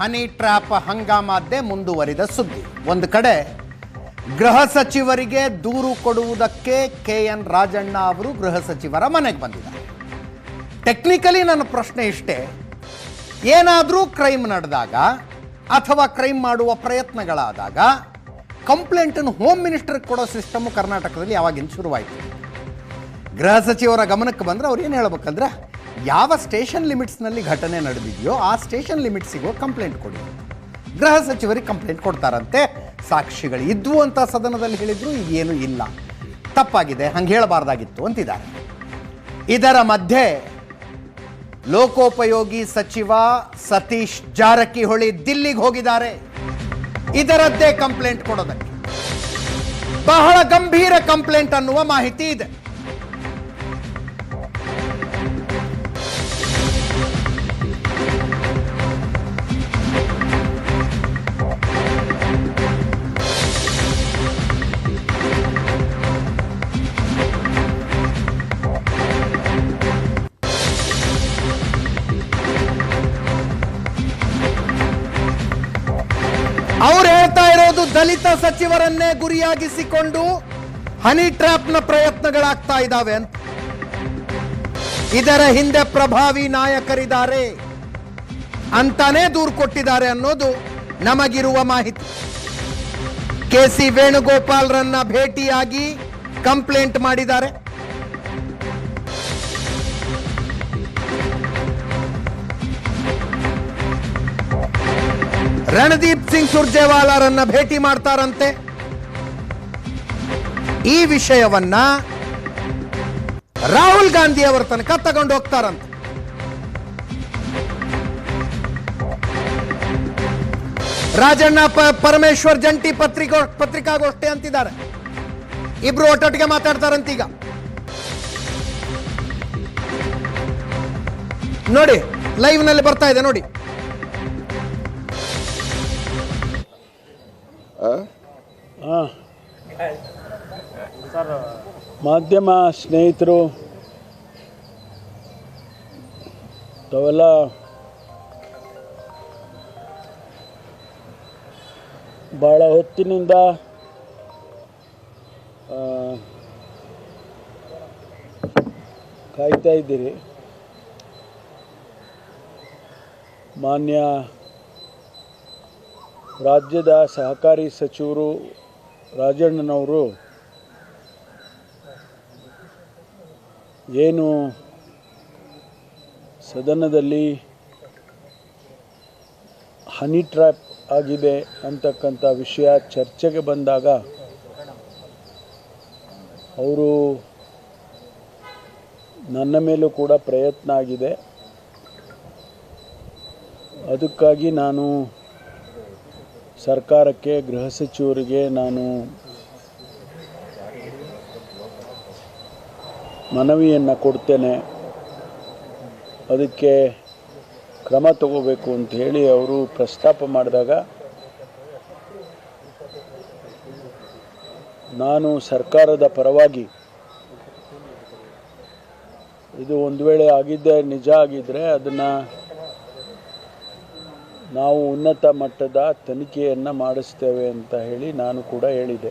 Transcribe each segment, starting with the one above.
Honey trap ಹಂಗಾಮಾದ್ದೇ ಮುಂದುವರಿದ ಸುದ್ದಿ. ಒಂದು ಕಡೆ ಗೃಹ ಸಚಿವರಿಗೆ ದೂರು ಕೊಡುವುದಕ್ಕೆ ಕೆ ಎನ್ ರಾಜಣ್ಣ ಅವರು ಗೃಹ ಸಚಿವರ ಮನೆಗೆ ಬಂದಿದ್ದಾರೆ. ಟೆಕ್ನಿಕಲಿ ನನ್ನ ಪ್ರಶ್ನೆ ಇಷ್ಟೇ. ಏನಾದರೂ ಕ್ರೈಮ್ ನಡೆದಾಗ ಅಥವಾ ಕ್ರೈಮ್ ಮಾಡುವ ಪ್ರಯತ್ನಗಳಾದಾಗ ಕಂಪ್ಲೇಂಟನ್ನು ಹೋಮ್ ಮಿನಿಸ್ಟರ್ಗೆ ಕೊಡೋ ಸಿಸ್ಟಮ್ ಕರ್ನಾಟಕದಲ್ಲಿ ಯಾವಾಗಿಂದ ಶುರುವಾಯಿತು? ಗೃಹ ಸಚಿವರ ಗಮನಕ್ಕೆ ಬಂದರೆ ಅವ್ರು ಏನು ಹೇಳ್ಬೇಕಂದ್ರೆ ಯಾವ ಸ್ಟೇಷನ್ ಲಿಮಿಟ್ಸ್ನಲ್ಲಿ ಘಟನೆ ನಡೆದಿದೆಯೋ ಆ ಸ್ಟೇಷನ್ ಲಿಮಿಟ್ಸಿಗೂ ಕಂಪ್ಲೇಂಟ್ ಕೊಡಿ. ಗೃಹ ಸಚಿವರಿಗೆ ಕಂಪ್ಲೇಂಟ್ ಕೊಡ್ತಾರಂತೆ. ಸಾಕ್ಷಿಗಳು ಇದ್ವು ಅಂತ ಸದನದಲ್ಲಿ ಹೇಳಿದ್ರು, ಇದೇನು ಇಲ್ಲ. ತಪ್ಪಾಗಿದೆ, ಹಂಗೆ ಹೇಳಬಾರ್ದಾಗಿತ್ತು ಅಂತಿದ್ದಾರೆ. ಇದರ ಮಧ್ಯೆ ಲೋಕೋಪಯೋಗಿ ಸಚಿವ ಸತೀಶ್ ಜಾರಕಿಹೊಳಿ ದಿಲ್ಲಿಗೆ ಹೋಗಿದ್ದಾರೆ. ಇದರದ್ದೇ ಕಂಪ್ಲೇಂಟ್ ಕೊಡೋದಕ್ಕೆ. ಬಹಳ ಗಂಭೀರ ಕಂಪ್ಲೇಂಟ್ ಅನ್ನುವ ಮಾಹಿತಿ ಇದೆ. ದಲಿತ ಸಚಿವರನ್ನೇ ಗುರಿಯಾಗಿಸಿಕೊಂಡು ಹನಿ ಟ್ರ್ಯಾಪ್ನ ಪ್ರಯತ್ನಗಳಾಗ್ತಾ ಇದ್ದಾವೆ ಅಂತ. ಇದರ ಹಿಂದೆ ಪ್ರಭಾವಿ ನಾಯಕರಿದ್ದಾರೆ ಅಂತಾನೇ ದೂರು ಕೊಟ್ಟಿದ್ದಾರೆ ಅನ್ನೋದು ನಮಗಿರುವ ಮಾಹಿತಿ. ಕೆ ಸಿ ವೇಣುಗೋಪಾಲ್ರನ್ನ ಭೇಟಿಯಾಗಿ ಕಂಪ್ಲೇಂಟ್ ಮಾಡಿದ್ದಾರೆ. ರಣದೀಪ್ ಸಿಂಗ್ ಸುರ್ಜೇವಾಲಾರನ್ನ ಭೇಟಿ ಮಾಡ್ತಾರಂತೆ. ಈ ವಿಷಯವನ್ನ ರಾಹುಲ್ ಗಾಂಧಿ ಅವರ ತನಕ ತಗೊಂಡು ಹೋಗ್ತಾರಂತೆ. ರಾಜಣ್ಣ ಪರಮೇಶ್ವರ್ ಜಂಟಿ ಪತ್ರಿಕೋ ಪತ್ರಿಕಾಗೋಷ್ಠಿ ಅಂತಿದ್ದಾರೆ. ಇಬ್ರು ಒಟ್ಟೊಟ್ಟಿಗೆ ಮಾತಾಡ್ತಾರಂತೀಗ ನೋಡಿ ಲೈವ್ನಲ್ಲಿ ಬರ್ತಾ ಇದೆ, ನೋಡಿ. ಮಾಧ್ಯಮ ಸ್ನೇಹಿತರು ತಾವೆಲ್ಲ ಭಾಳ ಹೊತ್ತಿನಿಂದ ಕಾಯ್ತಾ ಇದ್ದೀರಿ. ಮಾನ್ಯ ರಾಜ್ಯದ ಸಹಕಾರಿ ಸಚಿವರು ರಾಜಣ್ಣನವರು ಏನು ಸದನದಲ್ಲಿ ಹನಿ ಟ್ರ್ಯಾಪ್ ಆಗಿದೆ ಅಂತಕ್ಕಂಥ ವಿಷಯ ಚರ್ಚೆಗೆ ಬಂದಾಗ ಅವರು ನನ್ನ ಮೇಲೂ ಕೂಡ ಪ್ರಯತ್ನ ಆಗಿದೆ. ಅದಕ್ಕಾಗಿ ನಾನು ಸರ್ಕಾರಕ್ಕೆ, ಗೃಹ ಸಚಿವರಿಗೆ ನಾನು ಮನವಿಯನ್ನು ಕೊಡ್ತೇನೆ. ಅದಕ್ಕೆ ಕ್ರಮ ತಗೋಬೇಕು ಅಂತ ಹೇಳಿ ಅವರು ಪ್ರಸ್ತಾಪ ಮಾಡಿದಾಗ ನಾನು ಸರ್ಕಾರದ ಪರವಾಗಿ ಇದು ಒಂದು ವೇಳೆ ಆಗಿದ್ದೇ ನಿಜ ಆಗಿದ್ದರೆ ಅದನ್ನು ನಾವು ಉನ್ನತ ಮಟ್ಟದ ತನಿಖೆಯನ್ನು ಮಾಡಿಸ್ತೇವೆ ಅಂತ ಹೇಳಿ ನಾನು ಕೂಡ ಹೇಳಿದೆ.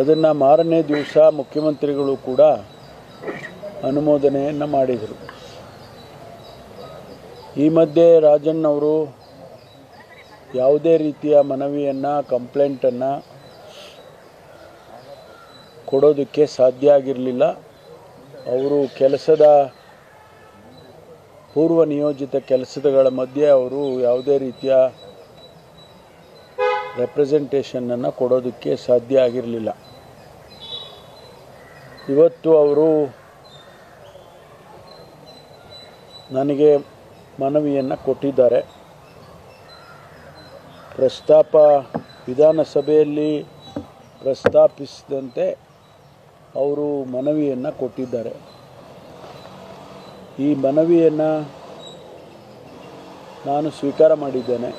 ಅದನ್ನು ಮಾರನೇ ದಿವಸ ಮುಖ್ಯಮಂತ್ರಿಗಳು ಕೂಡ ಅನುಮೋದನೆಯನ್ನು ಮಾಡಿದರು. ಈ ಮಧ್ಯೆ ರಾಜಣ್ಣವರು ಯಾವುದೇ ರೀತಿಯ ಮನವಿಯನ್ನು, ಕಂಪ್ಲೇಂಟನ್ನು ಕೊಡೋದಕ್ಕೆ ಸಾಧ್ಯ ಆಗಿರಲಿಲ್ಲ. ಅವರು ಕೆಲಸದ ಪೂರ್ವ ನಿಯೋಜಿತ ಕೆಲಸಗಳ ಮಧ್ಯೆ ಅವರು ಯಾವುದೇ ರೀತಿಯ ರೆಪ್ರೆಸೆಂಟೇಷನನ್ನು ಕೊಡೋದಕ್ಕೆ ಸಾಧ್ಯ ಆಗಿರಲಿಲ್ಲ. ಇವತ್ತು ಅವರು ನನಗೆ ಮನವಿಯನ್ನು ಕೊಟ್ಟಿದ್ದಾರೆ. ಪ್ರಸ್ತಾಪ ವಿಧಾನಸಭೆಯಲ್ಲಿ ಪ್ರಸ್ತಾಪಿಸಿದಂತೆ ಅವರು ಮನವಿಯನ್ನು ಕೊಟ್ಟಿದ್ದಾರೆ. ಈ ಮನವಿಯನ್ನು ನಾನು ಸ್ವೀಕಾರ ಮಾಡಿದ್ದೇನೆ.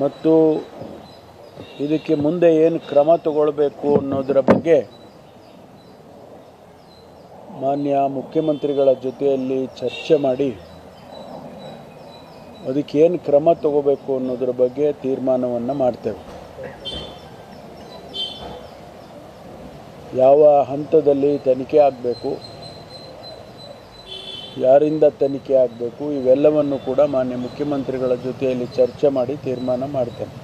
ಮತ್ತು ಇದಕ್ಕೆ ಮುಂದೆ ಏನು ಕ್ರಮ ತಗೊಳ್ಬೇಕು ಅನ್ನೋದರ ಬಗ್ಗೆ ಮಾನ್ಯ ಮುಖ್ಯಮಂತ್ರಿಗಳ ಜೊತೆಯಲ್ಲಿ ಚರ್ಚೆ ಮಾಡಿ ಅದಕ್ಕೆ ಏನು ಕ್ರಮ ತಗೋಬೇಕು ಅನ್ನೋದ್ರ ಬಗ್ಗೆ ತೀರ್ಮಾನವನ್ನು ಮಾಡ್ತೇವೆ. ಯಾವ ಹಂತದಲ್ಲಿ ತನಿಖೆ ಆಗಬೇಕು? ಯಾರಿಂದ ತನಿಖೆ ಆಗಬೇಕು? ಇವೆಲ್ಲವನ್ನು ಕೂಡ ಮಾನ್ಯ ಮುಖ್ಯಮಂತ್ರಿಗಳ ಜೊತೆಯಲ್ಲಿ ಚರ್ಚೆ ಮಾಡಿ ತೀರ್ಮಾನ ಮಾಡ್ತೇನೆ.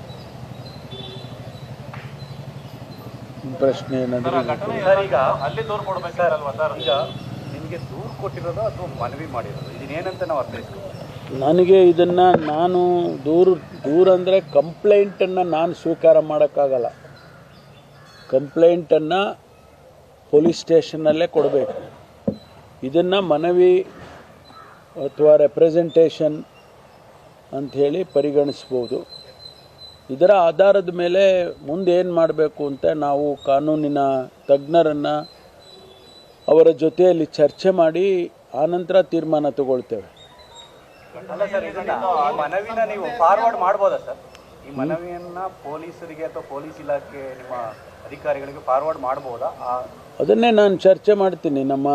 ಪ್ರಶ್ನೆ ಏನಂದ್ರೆ ನನಗೆ ಇದನ್ನು ನಾನು ದೂರ ದೂರ ಅಂದರೆ ಕಂಪ್ಲೇಂಟನ್ನು ನಾನು ಸ್ವೀಕಾರ ಮಾಡೋಕ್ಕಾಗಲ್ಲ. ಕಂಪ್ಲೇಂಟನ್ನು ಪೊಲೀಸ್ ಸ್ಟೇಷನ್ನಲ್ಲೇ ಕೊಡಬೇಕು. ಇದನ್ನು ಮನವಿ ಅಥವಾ ರೆಪ್ರೆಸೆಂಟೇಷನ್ ಅಂಥೇಳಿ ಪರಿಗಣಿಸ್ಬೋದು. ಇದರ ಆಧಾರದ ಮೇಲೆ ಮುಂದೆ ಏನು ಮಾಡಬೇಕು ಅಂತ ನಾವು ಕಾನೂನಿನ ತಜ್ಞರನ್ನು ಅವರ ಜೊತೆಯಲ್ಲಿ ಚರ್ಚೆ ಮಾಡಿ ಆನಂತರ ತೀರ್ಮಾನ ತಗೊಳ್ತೇವೆ. ಅಲ್ಲ ಸರ್ ಇದನ್ನ ಈ ನೀವು ಫಾರ್ವರ್ಡ್ ಮಾಡ್ಬೋದಾ ಸರ್? ಈ ಮನವಿಯನ್ನ ಪೊಲೀಸರಿಗೆ ಅಥವಾ ಪೊಲೀಸ್ ಇಲಾಖೆ ನಿಮ್ಮ ಅಧಿಕಾರಿಗಳಿಗೆ ಫಾರ್ವರ್ಡ್ ಮಾಡ್ಬೋದಾ? ಅದನ್ನೇ ನಾನು ಚರ್ಚೆ ಮಾಡ್ತೀನಿ ನಮ್ಮ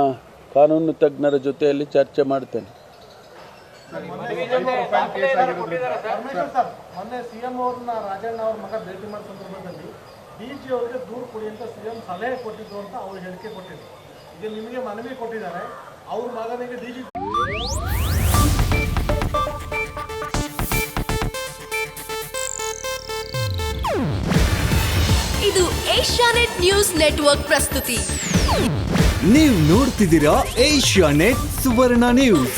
ಕಾನೂನು ತಜ್ಞರ ಜೊತೆಯಲ್ಲಿ ಚರ್ಚೆ ಮಾಡ್ತೇನೆ. ಮೊನ್ನೆ ಸಿಎಂ ಅವ್ರನ್ನ ರಾಜಣ್ಣ ಅವ್ರ ಮಗ ಭೇಟಿ ಮಾಡಿದ ಸಂದರ್ಭದಲ್ಲಿ ಡಿ ಜಿ ಅವರಿಗೆ ದೂರು ಕೊಡಿ ಅಂತ ಸಿಎಂ ಸಲಹೆ ಕೊಟ್ಟಿದ್ರು ಅಂತ ಅವ್ರು ಹೇಳಿಕೆ ಕೊಟ್ಟಿದ್ರು. ಈಗ ನಿಮಗೆ ಮನವಿ ಕೊಟ್ಟಿದ್ದಾರೆ ಅವ್ರ ಮಗನಿಗೆ ಡಿ ಜಿ ಇದು ಏಷ್ಯಾನೆಟ್ ನ್ಯೂಸ್ ನೆಟ್ವರ್ಕ್ ಪ್ರಸ್ತುತಿ. ನೀವು ನೋಡ್ತಿದ್ದೀರಾ ಏಷ್ಯಾ ನೆಟ್ ಸುವರ್ಣ ನ್ಯೂಸ್.